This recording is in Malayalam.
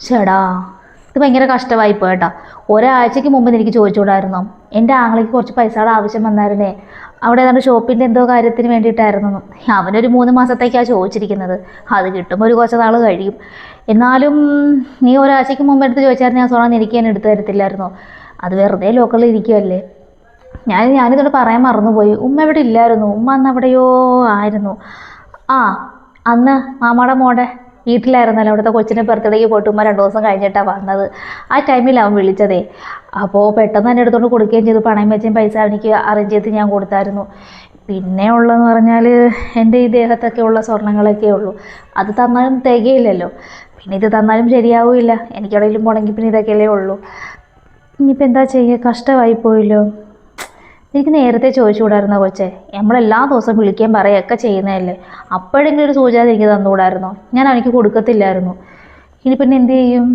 ചേടാ ഇത് ഭയങ്കര കഷ്ടമായി പോയേട്ടാ ഒരാഴ്ചയ്ക്ക് മുമ്പ് എനിക്ക് ചോദിച്ചുകൂടായിരുന്നു? എന്റെ ആങ്ങളേക്ക് കുറച്ച് പൈസയുടെ ആവശ്യം വന്നായിരുന്നേ. അവിടെ ഏതാണ്ട് ഷോപ്പിന്റെ എന്തോ കാര്യത്തിന് വേണ്ടിയിട്ടായിരുന്നു. അവനൊരു മൂന്ന് മാസത്തേക്കാണ് ചോദിച്ചിരിക്കുന്നത്. അത് കിട്ടുമ്പോൾ ഒരു കുറച്ച് നാൾ കഴിയും. എന്നാലും നീ ഒരാഴ്ചയ്ക്ക് മുമ്പ് എടുത്ത് ചോദിച്ചായിരുന്നു ഞാൻ സോണം എനിക്ക് തന്നെ എടുത്തു തരത്തില്ലായിരുന്നു? അത് വെറുതെ ലോക്കലിൽ ഇരിക്കുമല്ലേ ഞാൻ ഞാനിതോട് പറയാൻ മറന്നുപോയി. ഉമ്മ ഇവിടെ ഇല്ലായിരുന്നു? ഉമ്മ അന്ന് അവിടെയോ ആയിരുന്നു. ആ അന്ന് മാമാടെ മോടെ വീട്ടിലായിരുന്നല്ലോ. അവിടുത്തെ കൊച്ചിന്റെ ബർത്ത്ഡേക്ക് പോയിട്ട് ഉമ്മ രണ്ട് ദിവസം കഴിഞ്ഞിട്ടാണ് വന്നത്. ആ ടൈമിൽ അവൻ വിളിച്ചതേ അപ്പോൾ പെട്ടെന്ന് തന്നെ എടുത്തുകൊണ്ട് കൊടുക്കുകയും ചെയ്തു. പണയം വെച്ചും പൈസ എനിക്ക് അറേഞ്ച് ചെയ്ത് ഞാൻ കൊടുത്തായിരുന്നു. പിന്നെ ഉള്ളതെന്ന് പറഞ്ഞാൽ എന്റെ ഈ ദേഹത്തൊക്കെ ഉള്ള സ്വർണങ്ങളൊക്കെ ഉള്ളൂ. അത് തന്നാലും തികയില്ലല്ലോ. പിന്നെ ഇത് തന്നാലും ശരിയാവില്ല എനിക്കെവിടെയെങ്കിലും പോകണമെങ്കിൽ പിന്നെ ഇതൊക്കെയല്ലേ ഉള്ളൂ. ഇനിയിപ്പോൾ എന്താ ചെയ്യുക കഷ്ടമായി പോയല്ലോ എനിക്ക് നേരത്തെ ചോദിച്ചുകൂടായിരുന്നോ കൊച്ചെ? നമ്മളെല്ലാ ദിവസവും വിളിക്കാൻ പറയുകയൊക്കെ ചെയ്യുന്നതല്ലേ? അപ്പോഴെങ്കിലും ഒരു സൂചന എനിക്ക് തന്നുകൂടായിരുന്നോ? ഞാൻ അവനിക്ക് കൊടുക്കത്തില്ലായിരുന്നു. ഇനി പിന്നെ എന്ത് ചെയ്യും?